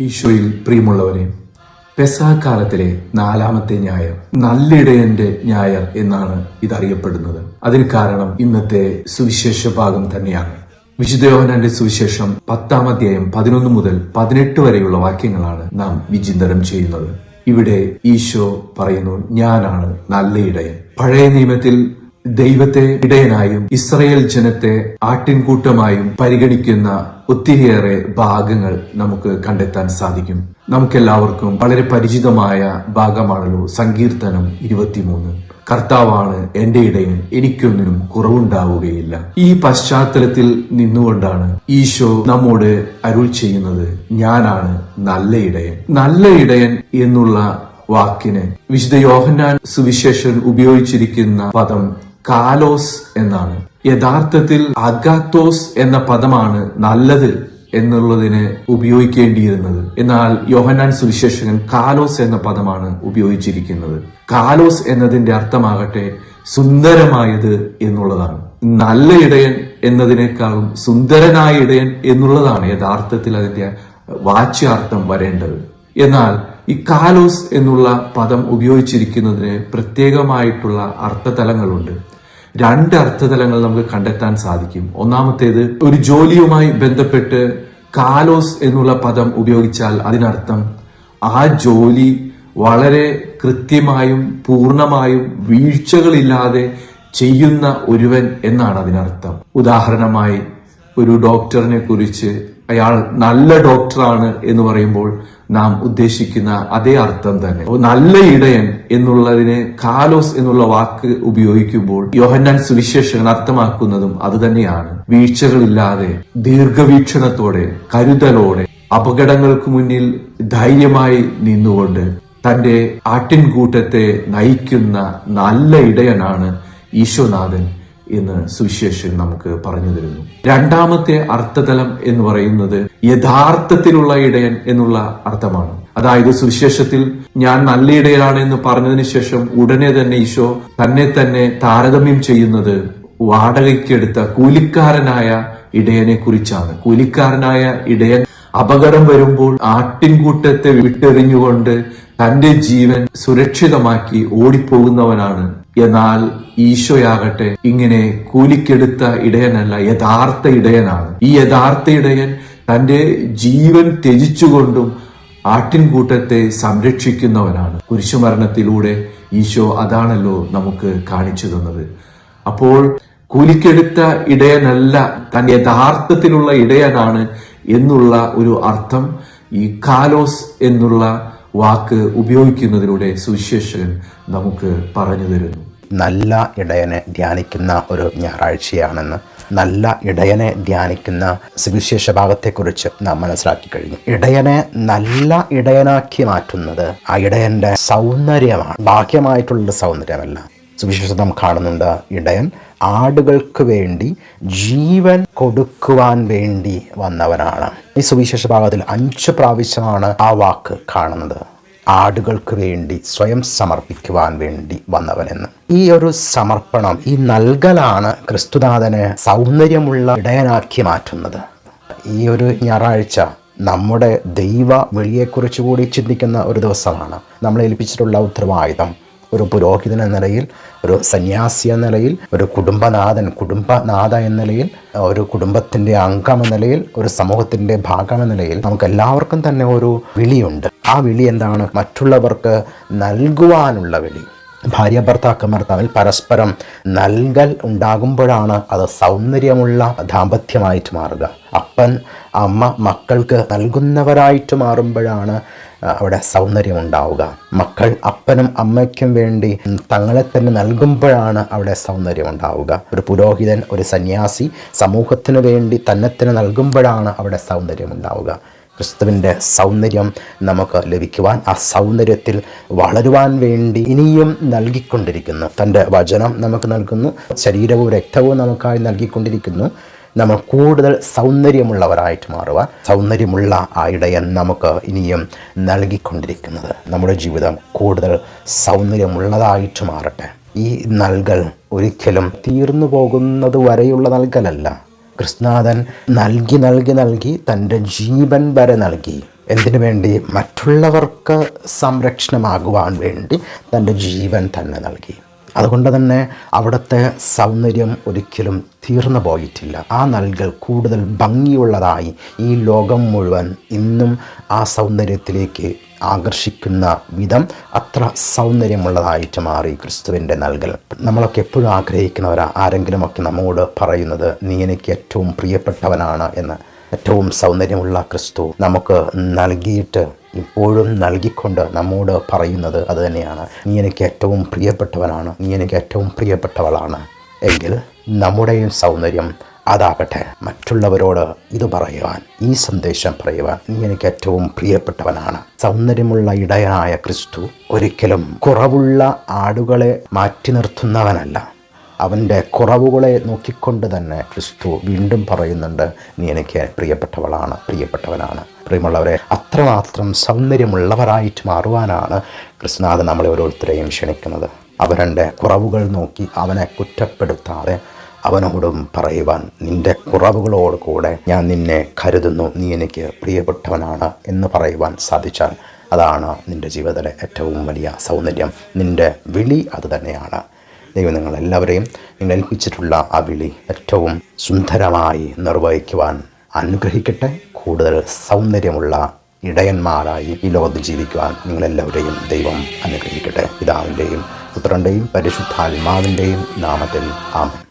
ഈശോയിൽ പ്രിയമുള്ളവരെ പെസാക്കാലത്തിലെ നാലാമത്തെ ഞായർ നല്ലിടയന്റെ ഞായർ എന്നാണ് ഇതറിയപ്പെടുന്നത്. അതിന് കാരണം ഇന്നത്തെ സുവിശേഷ ഭാഗം തന്നെയാണ്. വിശുദ്ധ യോഹനാന്റെ സുവിശേഷം പത്താം അധ്യായം പതിനൊന്ന് മുതൽ പതിനെട്ട് വരെയുള്ള വാക്യങ്ങളാണ് നാം വിചിന്തനം ചെയ്യുന്നത്. ഇവിടെ ഈശോ പറയുന്നു ഞാനാണ് നല്ല ഇടയൻ പഴയ നിയമത്തിൽ ദൈവത്തെ ഇടയനായും ഇസ്രയേൽ ജനത്തെ ആട്ടിൻകൂട്ടമായും പരിഗണിക്കുന്ന ഒത്തിരിയേറെ ഭാഗങ്ങൾ നമുക്ക് കണ്ടെത്താൻ സാധിക്കും. നമുക്കെല്ലാവർക്കും വളരെ പരിചിതമായ ഭാഗമാണല്ലോ സങ്കീർത്തനം ഇരുപത്തിമൂന്ന്. കർത്താവാണ് എന്റെ ഇടയൻ എനിക്കൊന്നിനും കുറവുണ്ടാവുകയില്ല. ഈ പശ്ചാത്തലത്തിൽ നിന്നുകൊണ്ടാണ് ഈശോ നമ്മോട് അരുൾ ചെയ്യുന്നത്. ഞാനാണ് നല്ല ഇടയൻ. നല്ല ഇടയൻ എന്നുള്ള വാക്കിന് വിശുദ്ധ യോഹന്നാൻ സുവിശേഷൻ ഉപയോഗിച്ചിരിക്കുന്ന പദം കാലോസ് എന്നാണ്. യഥാർത്ഥത്തിൽ അഗാത്തോസ് എന്ന പദമാണ് നല്ലത് എന്നുള്ളതിന് ഉപയോഗിക്കേണ്ടിയിരുന്നത്. എന്നാൽ യോഹനാൻ സുവിശേഷകൻ കാലോസ് എന്ന പദമാണ് ഉപയോഗിച്ചിരിക്കുന്നത്. കാലോസ് എന്നതിന്റെ അർത്ഥമാകട്ടെ സുന്ദരമായത് എന്നുള്ളതാണ്. നല്ല ഇടയൻ എന്നതിനേക്കാളും സുന്ദരനായ ഇടയൻ എന്നുള്ളതാണ് യഥാർത്ഥത്തിൽ അതിന്റെ വാച്യാർത്ഥം വരേണ്ടത്. എന്നാൽ ഈ കാലോസ് എന്നുള്ള പദം ഉപയോഗിച്ചിരിക്കുന്നതിന് പ്രത്യേകമായിട്ടുള്ള അർത്ഥതലങ്ങളുണ്ട്. രണ്ട് അർത്ഥതലങ്ങൾ നമുക്ക് കണ്ടെത്താൻ സാധിക്കും. ഒന്നാമത്തേത് ഒരു ജോലിയുമായി ബന്ധപ്പെട്ട് കാലോസ് എന്നുള്ള പദം ഉപയോഗിച്ചാൽ അതിനർത്ഥം ആ ജോലി വളരെ കൃത്യമായും പൂർണമായും വീഴ്ചകളില്ലാതെ ചെയ്യുന്ന ഒരുവൻ എന്നാണ് അതിനർത്ഥം. ഉദാഹരണമായി ഒരു ഡോക്ടറിനെ കുറിച്ച് അയാൾ നല്ല ഡോക്ടറാണ് എന്ന് പറയുമ്പോൾ നാം ഉദ്ദേശിക്കുന്ന അതേ അർത്ഥം തന്നെ. നല്ല ഇടയൻ എന്നുള്ളതിന് കാലോസ് എന്നുള്ള വാക്ക് ഉപയോഗിക്കുമ്പോൾ യോഹന്നാൻ സുവിശേഷകൻ അർത്ഥമാക്കുന്നതും അതുതന്നെയാണ് വീഴ്ചകളില്ലാതെ ദീർഘവീക്ഷണത്തോടെ കരുതലോടെ അപകടങ്ങൾക്ക് മുന്നിൽ ധൈര്യമായി നിന്നുകൊണ്ട് തന്റെ ആട്ടിൻകൂട്ടത്തെ നയിക്കുന്ന നല്ല ഇടയനാണ് ഈശോനാഥൻ. എന്ന് സുവിശേഷൻ നമുക്ക് പറഞ്ഞു തരുന്നു. രണ്ടാമത്തെ അർത്ഥതലം എന്ന് പറയുന്നത് യഥാർത്ഥത്തിലുള്ള ഇടയൻ എന്നുള്ള അർത്ഥമാണ്. അതായത് സുവിശേഷത്തിൽ ഞാൻ നല്ല ഇടയാണ് എന്ന് പറഞ്ഞതിന് ശേഷം ഉടനെ തന്നെ ഈശോ തന്നെ തന്നെ താരതമ്യം ചെയ്യുന്നത് വാടകയ്ക്കെടുത്ത കൂലിക്കാരനായ ഇടയനെ കുറിച്ചാണ്. കൂലിക്കാരനായ ഇടയൻ അപകടം വരുമ്പോൾ ആട്ടിൻകൂട്ടത്തെ വിട്ടെറിഞ്ഞുകൊണ്ട് തന്റെ ജീവൻ സുരക്ഷിതമാക്കി ഓടിപ്പോകുന്നവനാണ് എന്നാൽ ഈശോയാകട്ടെ ഇങ്ങനെ കൂലിക്കെടുത്ത ഇടയനല്ല യഥാർത്ഥ ഇടയനാണ്. ഈ യഥാർത്ഥ ഇടയൻ തന്റെ ജീവൻ ത്യജിച്ചുകൊണ്ടും ആട്ടിൻകൂട്ടത്തെ സംരക്ഷിക്കുന്നവനാണ്. കുരിശുമരണത്തിലൂടെ ഈശോ അതാണല്ലോ നമുക്ക് കാണിച്ചു തന്നത്. അപ്പോൾ കൂലിക്കെടുത്ത ഇടയനല്ല തൻ യഥാർത്ഥത്തിലുള്ള ഇടയനാണ് എന്നുള്ള ഒരു അർത്ഥം ഈ കാലോസ് എന്നുള്ള വാക്ക് ഉപയോഗിക്കുന്നതിലൂടെ സുവിശേഷകൻ നമുക്ക് പറഞ്ഞു തരുന്നു. നല്ല ഇടയനെ ധ്യാനിക്കുന്ന ഒരു ഞായറാഴ്ചയാണെന്ന് നല്ല ഇടയനെ ധ്യാനിക്കുന്ന സുവിശേഷ ഭാഗത്തെക്കുറിച്ച് നാം മനസ്സിലാക്കി കഴിഞ്ഞു. ഇടയനെ നല്ല ഇടയനാക്കി മാറ്റുന്നത് ആ ഇടയന്റെ സൗന്ദര്യമാണ്. ബാഹ്യമായിട്ടുള്ള സൗന്ദര്യമല്ല. സുവിശേഷം നാം കാണുന്നുണ്ട് ഇടയൻ ആടുകൾക്ക് വേണ്ടി ജീവൻ കൊടുക്കുവാൻ വേണ്ടി വന്നവനാണ് ഈ സുവിശേഷ ഭാഗത്തിൽ അഞ്ച് പ്രാവശ്യമാണ് ആ വാക്ക് കാണുന്നത്. ആടുകൾക്ക് വേണ്ടി സ്വയം സമർപ്പിക്കുവാൻ വേണ്ടി വന്നവനെന്ന്. ഈ ഒരു സമർപ്പണം ഈ നൽകലാണ് ക്രിസ്തുനാഥനെ സൗന്ദര്യമുള്ള ഇടയനാക്കി മാറ്റുന്നത്. ഈ ഒരു ഞായറാഴ്ച നമ്മുടെ ദൈവ വെളിയെക്കുറിച്ച് കൂടി ചിന്തിക്കുന്ന ഒരു ദിവസമാണ്. നമ്മളെ ഏൽപ്പിച്ചിട്ടുള്ള ഉത്തരവാദിത്തം ഒരു പുരോഹിതൻ എന്ന നിലയിൽ ഒരു സന്യാസി എന്ന നിലയിൽ ഒരു കുടുംബനാഥൻ കുടുംബനാഥ എന്ന നിലയിൽ ഒരു കുടുംബത്തിന്റെ അംഗം എന്ന നിലയിൽ ഒരു സമൂഹത്തിന്റെ ഭാഗം എന്ന നിലയിൽ നമുക്ക് എല്ലാവർക്കും തന്നെ ഒരു വിളിയുണ്ട്. ആ വിളി എന്താണ്? മറ്റുള്ളവർക്ക് നൽകുവാനുള്ള വിളി. ഭാര്യ ഭർത്താക്കന്മാർ തമ്മിൽ പരസ്പരം നൽകൽ ഉണ്ടാകുമ്പോഴാണ് അത് സൗന്ദര്യമുള്ള ദാമ്പത്യമായിട്ട് മാറുക. അപ്പൻ അമ്മ മക്കൾക്ക് നൽകുന്നവരായിട്ട് മാറുമ്പോഴാണ് അവിടെ സൗന്ദര്യം ഉണ്ടാവുക മക്കൾ അപ്പനും അമ്മയ്ക്കും വേണ്ടി തങ്ങളെ തന്നെ നൽകുമ്പോഴാണ് അവിടെ സൗന്ദര്യം ഉണ്ടാവുക ഒരു പുരോഹിതൻ ഒരു സന്യാസി സമൂഹത്തിന് വേണ്ടി തന്നെ തന്നെ നൽകുമ്പോഴാണ് അവിടെ സൗന്ദര്യം ഉണ്ടാവുക ക്രിസ്തുവിന്റെ സൗന്ദര്യം നമുക്ക് ലഭിക്കുവാൻ ആ സൗന്ദര്യത്തിൽ വളരുവാൻ വേണ്ടി ഇനിയും നൽകിക്കൊണ്ടിരിക്കുന്നു. തന്റെ വചനം നമുക്ക് നൽകുന്നു ശരീരവും രക്തവും നമുക്കായി നൽകിക്കൊണ്ടിരിക്കുന്നു. നമ്മൾ കൂടുതൽ സൗന്ദര്യമുള്ളവരായിട്ട് മാറുവാൻ സൗന്ദര്യമുള്ള ആ ഇടയൻ നമുക്ക് ഇനിയും നൽകിക്കൊണ്ടിരിക്കുന്നത്. നമ്മുടെ ജീവിതം കൂടുതൽ സൗന്ദര്യമുള്ളതായിട്ട് മാറട്ടെ. ഈ നൽകൽ ഒരിക്കലും തീർന്നു പോകുന്നത് വരെയുള്ള നൽകലല്ല. കൃഷ്ണനാഥൻ നൽകി നൽകി നൽകി തന്റെ ജീവൻ വരെ നൽകി. എന്തിനു വേണ്ടി? മറ്റുള്ളവർക്ക് സംരക്ഷണമാകുവാൻ വേണ്ടി തന്റെ ജീവൻ തന്നെ നൽകി. അതുകൊണ്ട് തന്നെ അവിടുത്തെ സൗന്ദര്യം ഒരിക്കലും തീർന്നു പോയിട്ടില്ല. ആ നൽകൽ കൂടുതൽ ഭംഗിയുള്ളതായി ഈ ലോകം മുഴുവൻ ഇന്നും ആ സൗന്ദര്യത്തിലേക്ക് ആകർഷിക്കുന്ന വിധം അത്ര സൗന്ദര്യമുള്ളതായിട്ട് മാറി ക്രിസ്തുവിന്റെ നൽകൽ. നമ്മളൊക്കെ എപ്പോഴും ആഗ്രഹിക്കുന്നവരാ ആരെങ്കിലുമൊക്കെ നമ്മോട് പറയുന്നത് നീ എനിക്ക് ഏറ്റവും പ്രിയപ്പെട്ടവനാണ് എന്ന്. ഏറ്റവും സൗന്ദര്യമുള്ള ക്രിസ്തു നമുക്ക് നൽകിയിട്ട് ഇപ്പോഴും നൽകിക്കൊണ്ട് നമ്മോട് പറയുന്നത് അത് തന്നെയാണ്. നീ എനിക്ക് ഏറ്റവും പ്രിയപ്പെട്ടവനാണ്. നീ എനിക്ക് ഏറ്റവും പ്രിയപ്പെട്ടവളാണ്. എങ്കിൽ നമ്മുടെയും സൗന്ദര്യം അതാകട്ടെ. മറ്റുള്ളവരോട് ഇത് പറയുവാൻ ഈ സന്ദേശം പറയുവാൻ നീ എനിക്ക് ഏറ്റവും പ്രിയപ്പെട്ടവനാണ്. സൗന്ദര്യമുള്ള ഇടയനായ ക്രിസ്തു ഒരിക്കലും കുറവുള്ള ആടുകളെ മാറ്റി നിർത്തുന്നവനല്ല. അവന്റെ കുറവുകളെ നോക്കിക്കൊണ്ട് തന്നെ ക്രിസ്തു വീണ്ടും പറയുന്നുണ്ട് നീ എനിക്ക് പ്രിയപ്പെട്ടവളാണ് പ്രിയപ്പെട്ടവനാണ്. പ്രിയമുള്ളവരെ അത്രമാത്രം സൗന്ദര്യമുള്ളവരായിട്ട് മാറുവാനാണ് കൃഷ്ണനാഥൻ നമ്മളെ ഓരോരുത്തരെയും ക്ഷണിക്കുന്നത്. അവരുടെ കുറവുകൾ നോക്കി അവനെ കുറ്റപ്പെടുത്താതെ അവനോടും പറയുവാൻ നിന്റെ കുറവുകളോട് കൂടെ ഞാൻ നിന്നെ കരുതുന്നു നീ എനിക്ക് പ്രിയപ്പെട്ടവനാണ് എന്ന് പറയുവാൻ സാധിച്ചാൽ അതാണ് നിന്റെ ജീവിതത്തിലെ ഏറ്റവും വലിയ സൗന്ദര്യം. നിന്റെ വിളി അത് തന്നെയാണ്. ദൈവം നിങ്ങൾ ഏൽപ്പിച്ചിട്ടുള്ള ആ വിളി ഏറ്റവും സുന്ദരമായി നിർവഹിക്കുവാൻ അനുഗ്രഹിക്കട്ടെ. കൂടുതൽ സൗന്ദര്യമുള്ള ഇടയന്മാരായി ഈ ലോകത്ത് ജീവിക്കുവാൻ നിങ്ങളെല്ലാവരെയും ദൈവം അനുഗ്രഹിക്കട്ടെ. പിതാവിന്റെയും പുത്രന്റെയും പരിശുദ്ധാത്മാവിന്റെയും നാമത്തിൽ ആമൻ.